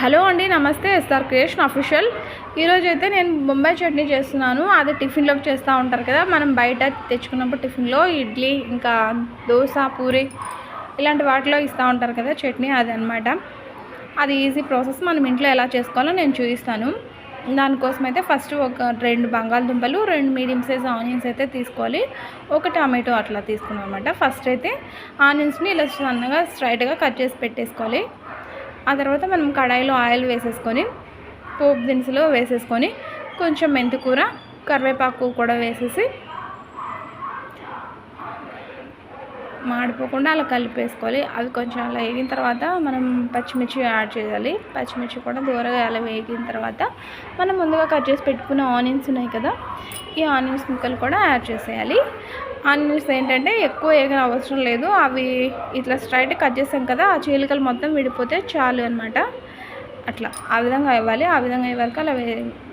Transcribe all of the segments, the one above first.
Hello అండి నమస్తే. S R creation official. ఈరోజు అయితే నేను బొంబాయి చట్నీ చేస్తున్నాను. అది టిఫిన్లోకి చేస్తూ ఉంటారు కదా మనం బయట తెచ్చుకున్నప్పుడు టిఫిన్లో ఇడ్లీ ఇంకా దోశ పూరి ఇలాంటి వాటిలో ఇస్తూ ఉంటారు కదా చట్నీ అది అనమాట అది ఈజీ ప్రాసెస్. మనం ఇంట్లో ఎలా చేసుకోవాలో నేను చూపిస్తాను. దానికోసం అయితే ఫస్ట్ ఒక రెండు బంగాళదుంపలు రెండు మీడియం సైజ్ ఆనియన్స్ అయితే తీసుకోవాలి. ఒక టమాటో అట్లా తీసుకున్నాం అనమాట ఫస్ట్ అయితే ఆనియన్స్ని ఇలా సన్నగా స్ట్రైట్గా కట్ చేసి పెట్టేసుకోవాలి. ఆ తర్వాత మనం కడాయిలో ఆయిల్ వేసేసుకొని పోపు దినుసులు వేసేసుకొని కొంచెం మెంతికూర కరివేపాకు కూడా వేసేసి మాడిపోకుండా అలా కలిపేసుకోవాలి. అవి కొంచెం అలా వేగిన తర్వాత మనం పచ్చిమిర్చి యాడ్ చేయాలి. పచ్చిమిర్చి కూడా దూరగా అలా వేగిన తర్వాత మనం ముందుగా కట్ చేసి పెట్టుకున్న ఆనియన్స్ ఉన్నాయి కదా ఈ ఆనియన్స్ ముక్కలు కూడా యాడ్ చేసేయాలి. ఆనియన్స్ ఏంటంటే ఎక్కువ వేగిన అవసరం లేదు. అవి ఇట్లా స్ట్రైట్ కట్ చేసాం కదా ఆ చీలికలు మొత్తం విడిపోతే చాలు అనమాట అట్లా. ఆ విధంగా ఇవ్వాలి ఆ విధంగా అయ్యేవరకు అలా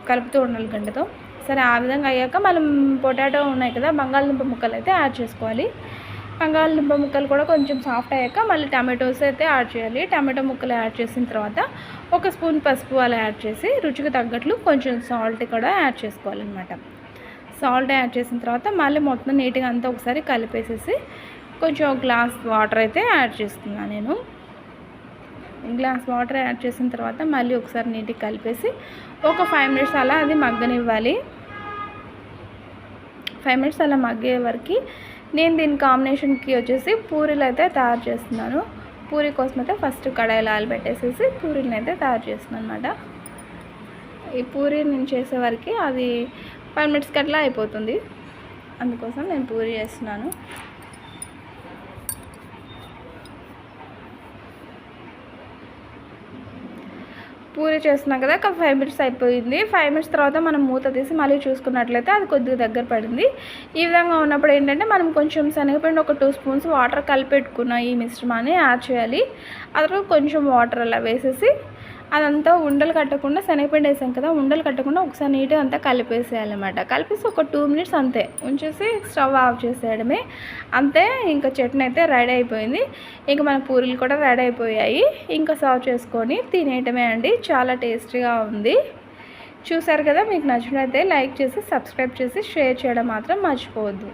కలుపుతూ ఉండాలి గంటతో. సరే ఆ విధంగా అయ్యాక మనం పొటాటో ఉన్నాయి కదా బంగాళదుంప ముక్కలు అయితే యాడ్ చేసుకోవాలి. బంగాళదుంప ముక్కలు కూడా కొంచెం సాఫ్ట్ అయ్యాక మళ్ళీ టమాటోస్ అయితే యాడ్ చేయాలి. టమాటో ముక్కలు యాడ్ చేసిన తర్వాత ఒక స్పూన్ పసుపు అలా యాడ్ చేసి రుచికి తగ్గట్లు కొంచెం సాల్ట్ కూడా యాడ్ చేసుకోవాలన్నమాట. సాల్ట్ యాడ్ చేసిన తర్వాత మళ్ళీ మొత్తం నీట్గా అంతా ఒకసారి కలిపేసేసి కొంచెం గ్లాస్ వాటర్ అయితే యాడ్ చేస్తున్నాను నేను. గ్లాస్ వాటర్ యాడ్ చేసిన తర్వాత మళ్ళీ ఒకసారి నీట్గా కలిపేసి ఒక ఫైవ్ మినిట్స్ అలా అది మగ్గనివ్వాలి. ఫైవ్ మినిట్స్ అలా మగ్గే వరకు నేను దీని కాంబినేషన్కి వచ్చేసి పూరీలు అయితే తయారు చేస్తున్నాను. పూరి కోసం అయితే ఫస్ట్ కడాయిలో ఆలు పెట్టేసేసి పూరీలను అయితే తయారు చేస్తున్నాను అనమాట ఈ పూరి నేను చేసే వరకు అది ఫైవ్ మినిట్స్కి అట్లా అయిపోతుంది. అందుకోసం నేను పూరి చేస్తున్నాను. పూరి చేస్తున్నాం కదా ఒక ఫైవ్ మినిట్స్ అయిపోయింది. ఫైవ్ మినిట్స్ తర్వాత మనం మూత తీసి మళ్ళీ చూసుకున్నట్లయితే అది కొద్దిగా దగ్గర పడింది. ఈ విధంగా ఉన్నప్పుడు ఏంటంటే మనం కొంచెం శనగపిండి ఒక టూ స్పూన్స్ వాటర్ కలిపెట్టుకున్న ఈ మిశ్రమాన్ని యాడ్ చేయాలి. ఆ తర్వాత కొంచెం వాటర్ అలా వేసేసి అదంతా ఉండలు కట్టకుండా శనగపిండి వేసాం కదా ఉండలు కట్టకుండా ఒకసారి నీట్గా అంతా కలిపేసేయాలన్నమాట. కలిపేసి ఒక టూ మినిట్స్ అంతే. ఉంచేసి స్టవ్ ఆఫ్ చేసేయడమే. అంతే ఇంకా చట్నీ అయితే రెడీ అయిపోయింది. ఇంకా మన పూరీలు కూడా రెడీ అయిపోయాయి. ఇంకా సర్వ్ చేసుకొని తినేయటమే అండి. చాలా టేస్టీగా ఉంది. చూసారు కదా మీకు నచ్చినట్లయితే లైక్ చేసి సబ్స్క్రైబ్ చేసి షేర్ చేయడం మాత్రం మర్చిపోవద్దు.